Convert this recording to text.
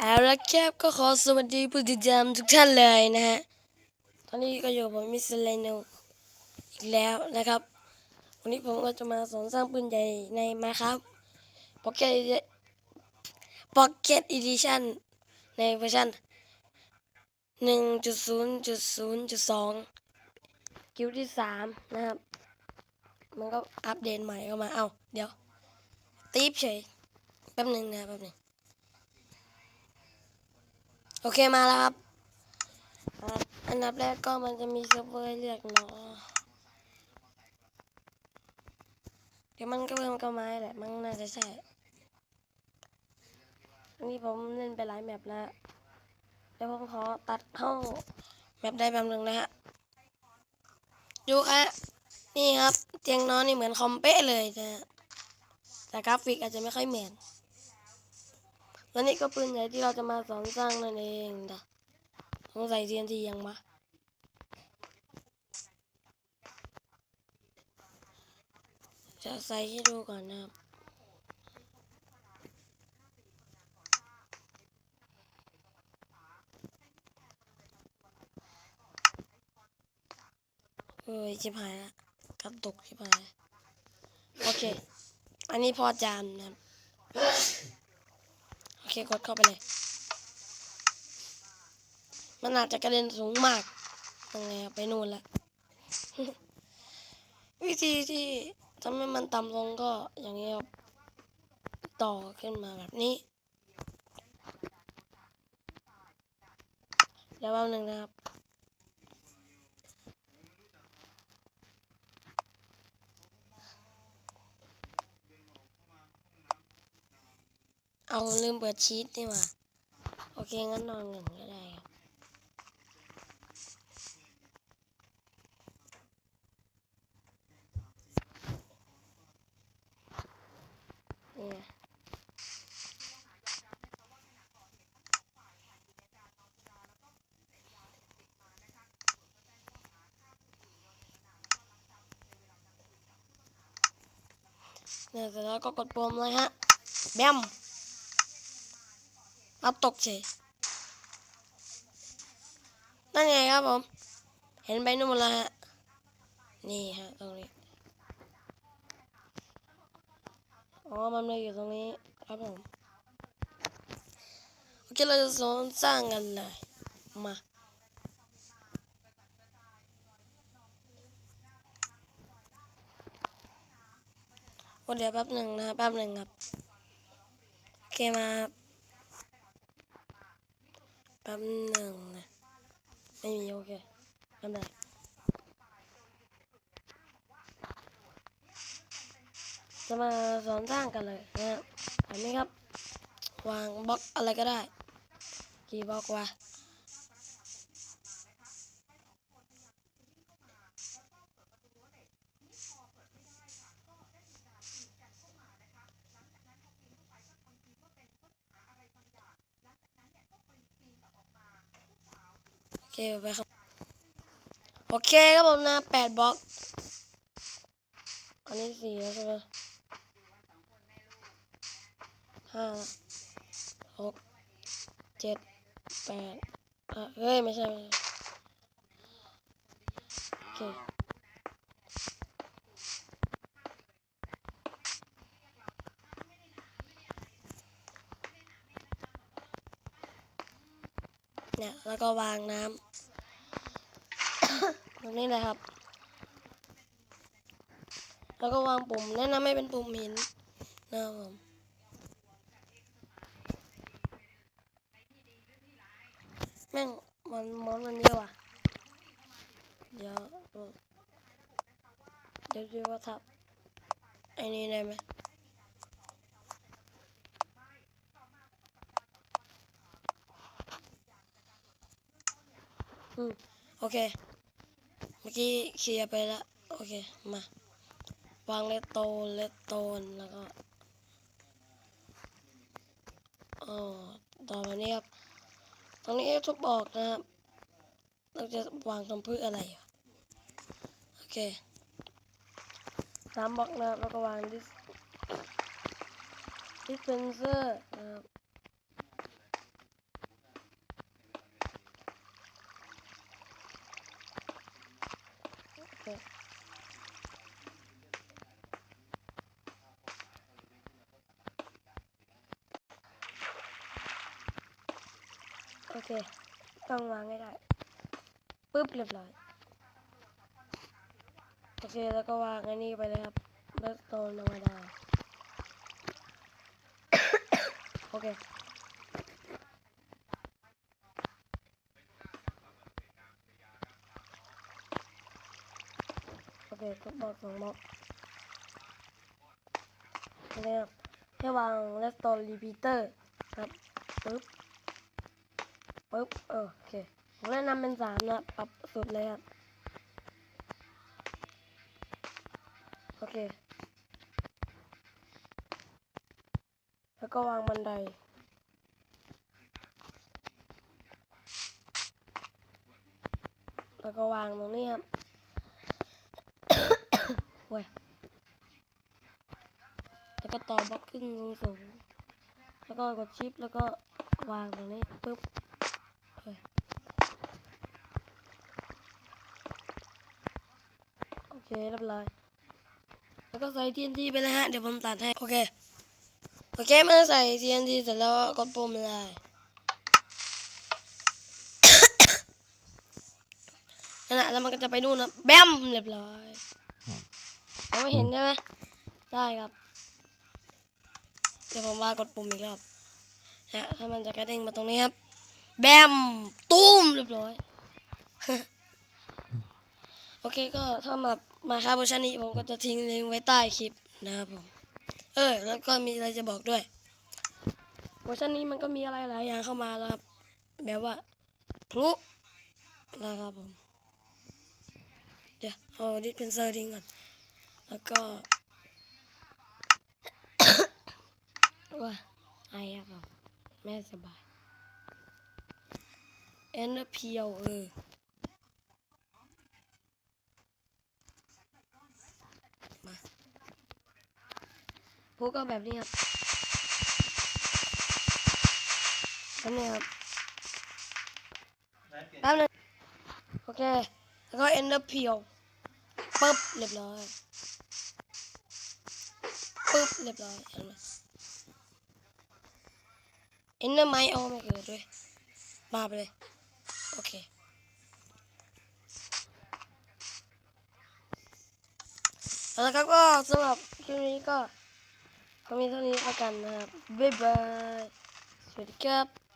เอาละครับก็ขอสวัสดีผู้ติดตามทุกท่านเลยนะฮะ ตอนนี้ก็อยู่ผมมิสเลนอีกแล้วนะครับ วันนี้ผมก็จะมาสอนสร้างปืนใหญ่ในมาครับ Pocket Edi- Pocket Edition ในเวอร์ชัน1.0.0.2กิวที่ 3 นะครับ มันก็อัปเดตใหม่เข้ามา เอ้า เดี๋ยวตีบเฉย แป๊บหนึ่งนะแป๊บหนึ่ง โอเคมาแล้วครับ อันดับแรกก็มันจะมีเซิร์ฟเวอร์ให้เลือกเนาะเดี๋ยวมันก็เพิ่มก็ไม้แหละ มันน่าจะใช่อันนี้ผมเล่นไปหลายแมปแล้วเดี๋ยวผมขอตัดเข้าแมปได้แป๊บนึงนะฮะดูครับนี่ครับ เตียงนอนนี่เหมือนคอมเป๊ะเลยนะแต่กราฟิกอาจจะไม่ค่อยเหมือน แล้วนี่ก็ปืนใหญ่ที่เราจะมาสอนสร้างนั่นเองนะสงใสัยเทียนทียังมาจะใส่ให้ดูก่อนนะครับเอ้ยชิบหายละกระตุกชิบหาย โอเค อันนี้พอจานนะครับ เคกดเข้าไปเลย มันอาจจะกระเด็นสูงมากยังไงไปนู่นละ วิธีที่ทำให้มันต่ำลงก็อย่างนี้ครับ ต่อขึ้นมาแบบนี้ เดี๋ยวแป๊บหนึ่งนะครับ เอา ลืมเปิดชีตนี่ว่าโอเค งั้นนอนหนึ่งก็ได้ครับนี่ไงเนี่ยเสร็จแล้วก็กดปุ่มเลยฮะแบม เอาตกเฉยนั่นไงครับผม เห็นไปนู่นแล้วฮะ นี่ฮะตรงนี้ อ๋อ มันมาอยู่ตรงนี้ครับผม โอเค เราจะสอนสร้างกันเลยมาโอเดี๋ยวแป๊บหนึ่งนะครับแป๊บหนึ่งครับ โอเคมาครับ ป๊บหนึ่งนะไม่มีโอเคไม่เป็นไรจะมาสอนสร้างกันเลยนะอันนี้ครับ วางบล็อกอะไรก็ได้ กี่บล็อกวะ เคไปครับ โอเคครับผมนะแปดบล็อก อันนี้สี่แล้วใช่ไหมห้าหกเจ็ดแปดอะเฮ้ย ไม่ใช่ไม่ใช่โอเค เนี่ย แล้วก็วางน้ำ ตรงนี้เลยครับ แล้วก็วางปุ่มแนะนำให้เป็นปุ่มหินนะครับผมแม่งมันมอนมันเยอะว่ะ เดี๋ยว เดี๋ยวดูว่าทับไอ้นี่ได้ไหม โอเค เมื่อกี้เคลียร์ไปแล้ว โอเค มา วางเลตโตนเลตโตนแล้วก็อ๋อต่อมานี้ครับ ตรงนี้ทุกบอกนะครับ เราจะวางคำพืชอะไร โอเคสามบอกนะครับแล้วก็วางดิสดิสเพนเซอร์นะครับ โอเค ต้องวางให้ได้ปึ๊บเรียบร้อยโอเคแล้วก็วางอันนี้ไปเลยครับแล้วโตนธรรมดาโอเคโอเคทุกบอกสองบอกโอเคครับให้วางเลสโตนรีพีเตอร์ครับปึ๊บ ปึ๊บโอเคผมแนะนำเป็นสามนะปรับสุดเลยครับโอเค แล้วก็วางบันไดแล้วก็วางตรงนี้ครับเว้ยแล้วก็ต่อบล็อกขึ้นสูง แล้วก็กดชิปแล้วก็วางตรงนี้ปุ๊บเว้ยโอ เคเรียบร้อยแล้วก็ใส่ TNT ไปเลยฮะ เดี๋ยวผมตัดให้ โอเค โอเคเมื่อใส่ TNT เสร็จแล้วก็กดปุ่มเลยนั่นแหละแล้วมันก็จะไปนู่นนะแบมเรียบร้อยยังไม่เห็นใช่ไหมได้ครับ เดี๋ยวผมว่ากดปุ่มอีกรอบนะถ้ามันจะกระเด้งมาตรงนี้ครับ แบมตุ้มเรียบร้อย โอเคก็ถ้ามา มาครับเวอร์ชันนี้ผมก็จะทิ้งลิงก์ไว้ใต้คลิปนะครับผม เออ แล้วก็มีอะไรจะบอกด้วยเวอร์ชันนี้มันก็มีอะไรหลายอย่างเข้ามาแล้วครับ แบบว่าพลุนะครับผม เดี๋ยวเอาดิสเพนเซอร์ทิ้งก่อน แล้วก็ว่าไอครับผมแม่สบายเอ็นเพียวเออ พวกก็แบบนี้ครับแบบนี้ครับแป๊บนึงโอเค แล้วก็เอ็นเดอร์เพียวปึ๊บเรียบร้อยปึ๊บเรียบร้อยเห็นไหมเอ็นเดอร์ไมเอาไม่เกิดด้วยมาไปเลย โอเคแล้วครับก็สำหรับคลิปนี้ก็ เขามีเท่านี้แล้วกันนะครับบ๊ายบาย สวัสดีครับ